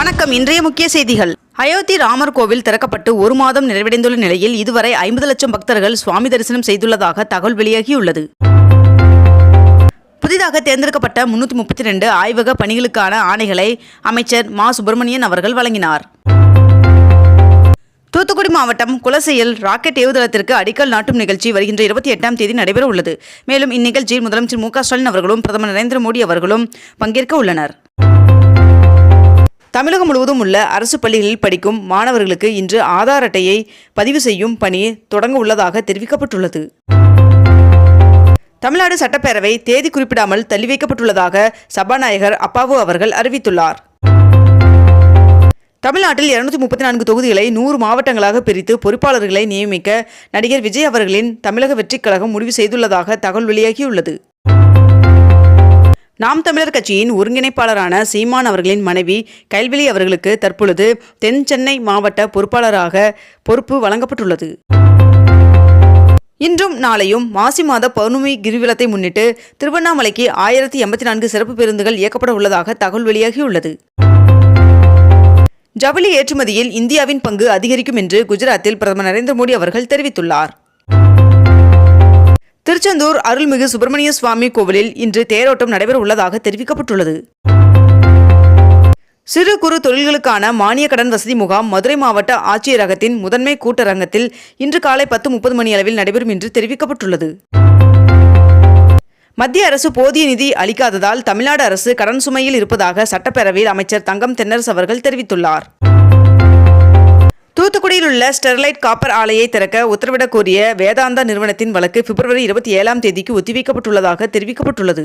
வணக்கம். இன்றைய முக்கிய செய்திகள். அயோத்தி ராமர் கோவில் திறக்கப்பட்டு ஒரு மாதம் நிறைவடைந்துள்ள நிலையில் இதுவரை ஐம்பது லட்சம் பக்தர்கள் சுவாமி தரிசனம் செய்துள்ளதாக தகவல் வெளியாகியுள்ளது. புதிதாக தேர்ந்தெடுக்கப்பட்ட முன்னூற்றி முப்பத்தி ரெண்டு ஆய்வக பணிகளுக்கான ஆணைகளை அமைச்சர் மா. சுப்பிரமணியன் அவர்கள் வழங்கினார். தூத்துக்குடி மாவட்டம் குலசையில் ராக்கெட் ஏவுதளத்திற்கு அடிக்கல் நாட்டும் நிகழ்ச்சி வருகின்ற இருபத்தி எட்டாம் தேதி நடைபெற உள்ளது மேலும் இந்நிகழ்ச்சியில் முதலமைச்சர் மு. க. ஸ்டாலின் அவர்களும் பிரதமர் நரேந்திர மோடி அவர்களும் பங்கேற்க உள்ளனர். தமிழகம் முழுவதும் உள்ள அரசு பள்ளிகளில் படிக்கும் மாணவர்களுக்கு இன்று ஆதார் அட்டையை பதிவு செய்யும் பணி தொடங்க உள்ளதாக தெரிவிக்கப்பட்டுள்ளது. தமிழ்நாடு சட்டப்பேரவை தேதி குறிப்பிடாமல் தள்ளி வைக்கப்பட்டுள்ளதாக சபாநாயகர் அப்பாவு அவர்கள் அறிவித்துள்ளார். தமிழ்நாட்டில் இருநூத்தி முப்பத்தி நான்கு தொகுதிகளை நூறு மாவட்டங்களாக பிரித்து பொறுப்பாளர்களை நியமிக்க நடிகர் விஜய் அவர்களின் தமிழக வெற்றிக் கழகம் முடிவு செய்துள்ளதாக தகவல் வெளியாகியுள்ளது. நாம் தமிழர் கட்சியின் ஒருங்கிணைப்பாளரான சீமான் அவர்களின் மனைவி கைல்வெளி அவர்களுக்கு தற்பொழுது தென் சென்னை மாவட்ட பொறுப்பாளராக பொறுப்பு வழங்கப்பட்டுள்ளது. இன்றும் நாளையும் மாசி மாத பௌர்ணமி கிரிவலத்தை முன்னிட்டு திருவண்ணாமலைக்கு ஆயிரத்தி எண்பத்தி நான்கு சிறப்பு பேருந்துகள் இயக்கப்பட உள்ளதாக தகவல் வெளியாகியுள்ளது. ஜவுளி ஏற்றுமதியில் இந்தியாவின் பங்கு அதிகரிக்கும் என்று குஜராத்தில் பிரதமர் நரேந்திர மோடி அவர்கள் தெரிவித்துள்ளார். திருச்செந்தூர் அருள்மிகு சுப்பிரமணிய சுவாமி கோவிலில் இன்று தேரோட்டம் நடைபெற உள்ளதாக தெரிவிக்கப்பட்டுள்ளது. சிறு குறு தொழில்களுக்கான மானிய கடன் வசதி முகாம் மதுரை மாவட்ட ஆட்சியரகத்தின் முதன்மை கூட்டரங்கத்தில் இன்று காலை பத்து முப்பது மணி அளவில் நடைபெறும் என்று தெரிவிக்கப்பட்டுள்ளது. மத்திய அரசு போதிய நிதி அளிக்காததால் தமிழ்நாடு அரசு கடன் சுமையில் இருப்பதாக சட்டப்பேரவையில் அமைச்சர் தங்கம் தென்னரசு அவர்கள் தெரிவித்துள்ளார். தூத்துக்குடியில் உள்ள ஸ்டெர்லைட் காப்பர் ஆலையை திறக்க உத்தரவிடக் கோரிய வேதாந்தா நிறுவனத்தின் வழக்கு பிப்ரவரி இருபத்தி ஏழாம் தேதிக்கு ஒத்திவைக்கப்பட்டுள்ளதாக தெரிவிக்கப்பட்டுள்ளது.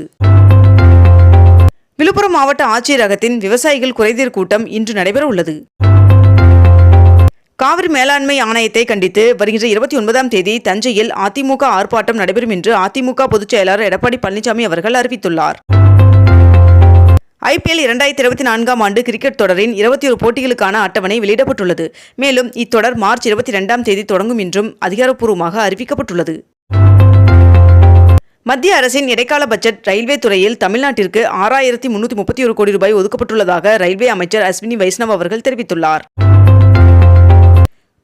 விழுப்புரம் மாவட்ட ஆட்சியரகத்தின் விவசாயிகள் குறைதீர் கூட்டம் இன்று நடைபெற உள்ளது காவிரி மேலாண்மை ஆணையத்தை கண்டித்து வருகின்ற இருபத்தி ஒன்பதாம் தேதி தஞ்சையில் அதிமுக ஆர்ப்பாட்டம் நடைபெறும் என்று அதிமுக பொதுச் செயலாளர் எடப்பாடி பழனிசாமி அவர்கள் அறிவித்துள்ளார். ஐபிஎல் இரண்டாயிரத்தி இருபத்தி நான்காம் ஆண்டு கிரிக்கெட் தொடரின் இருபத்தி ஒரு போட்டிகளுக்கான அட்டவணை வெளியிடப்பட்டுள்ளது. மேலும் இத்தொடர் மார்ச் இருபத்தி இரண்டாம் தேதி தொடங்கும் என்றும் அதிகாரப்பூர்வமாக அறிவிக்கப்பட்டுள்ளது. மத்திய அரசின் இடைக்கால பட்ஜெட் ரயில்வே துறையில் தமிழ்நாட்டிற்கு ஆறாயிரத்தி முன்னூற்றி முப்பத்தி ஒரு கோடி ரூபாய் ஒதுக்கப்பட்டுள்ளதாக ரயில்வே அமைச்சர் அஸ்வினி வைஷ்ணவ் அவர்கள் தெரிவித்துள்ளார்.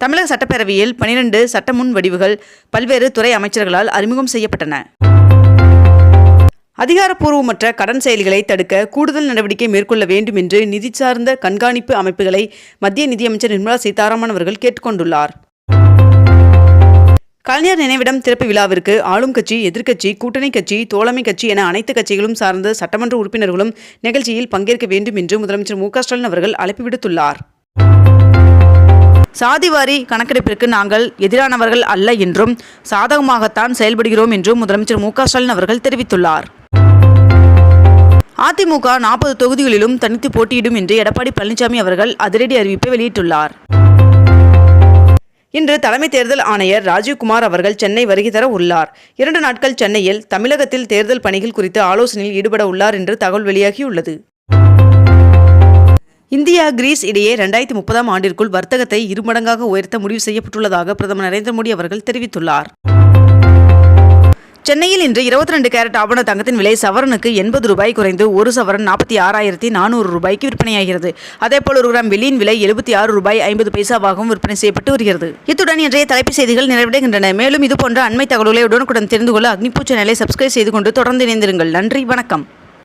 தமிழக சட்டப்பேரவையில் பனிரெண்டு சட்டமுன் வடிவுகள் பல்வேறு துறை அமைச்சர்களால் அறிமுகம் செய்யப்பட்டன. அதிகாரப்பூர்வமற்ற கடன் செயல்களை தடுக்க கூடுதல் நடவடிக்கை மேற்கொள்ள வேண்டும் என்று நிதி சார்ந்த கண்காணிப்பு அமைப்புகளை மத்திய நிதியமைச்சர் நிர்மலா சீதாராமன் அவர்கள் கேட்டுக்கொண்டுள்ளார். கலைஞர் நினைவிடம் திறப்பு விழாவிற்கு ஆளும் கட்சி எதிர்க்கட்சி கூட்டணி கட்சி தோழமை கட்சி என அனைத்து கட்சிகளும் சார்ந்த சட்டமன்ற உறுப்பினர்களும் நிகழ்ச்சியில் பங்கேற்க வேண்டும் என்று முதலமைச்சர் மு ஸ்டாலின் அவர்கள் அழைப்பு விடுத்துள்ளார். சாதிவாரி கணக்கெடுப்பிற்கு நாங்கள் எதிரானவர்கள் அல்ல என்றும் சாதகமாகத்தான் செயல்படுகிறோம் என்றும் முதலமைச்சர் மு ஸ்டாலின் அவர்கள் தெரிவித்துள்ளார். அதிமுக நாற்பது தொகுதிகளிலும் தனித்து போட்டியிடும் என்று எடப்பாடி பழனிசாமி அவர்கள் அதிரடி அறிவிப்பை வெளியிட்டுள்ளார். இன்று தலைமை தேர்தல் ஆணையர் ராஜீவ்குமார் அவர்கள் சென்னை வருகை தர உள்ளார். இரண்டு நாட்கள் சென்னையில் தமிழகத்தில் தேர்தல் பணிகள் குறித்து ஆலோசனையில் ஈடுபட உள்ளார் என்று தகவல் வெளியாகியுள்ளது. இந்தியா கிரீஸ் இடையே ரெண்டாயிரத்தி முப்பதாம் ஆண்டிற்குள் வர்த்தகத்தை இருமடங்காக உயர்த்த முடிவு செய்யப்பட்டுள்ளதாக பிரதமர் நரேந்திர மோடி அவர்கள் தெரிவித்துள்ளார். சென்னையில் இன்று இருபத்தி ரெண்டு கேரட் ஆபண தங்கத்தின் விலை சவரனுக்கு எண்பது ரூபாய் குறைந்து ஒரு சவரன் நாற்பத்தி ஆறாயிரத்தி நானூறு ரூபாய்க்கு விற்பனையாகிறது. அதேபோல் ஒரு கிராம் வெள்ளியின் விலை எழுபத்தி ஆறு ரூபாய் ஐம்பது பைசாவாகவும் விற்பனை செய்யப்பட்டு வருகிறது. இத்துடன் இன்றைய தலைப்பு செய்திகள் நிறைவடைகின்றன. மேலும் இதுபோன்ற அண்மை தகவல்களை உடனுக்குடன் தெரிந்து கொள்ள அக்னிபூ சேனலை சப்ஸ்கிரைப் செய்து கொண்டு தொடர்ந்து இணைந்திருங்கள். நன்றி வணக்கம்.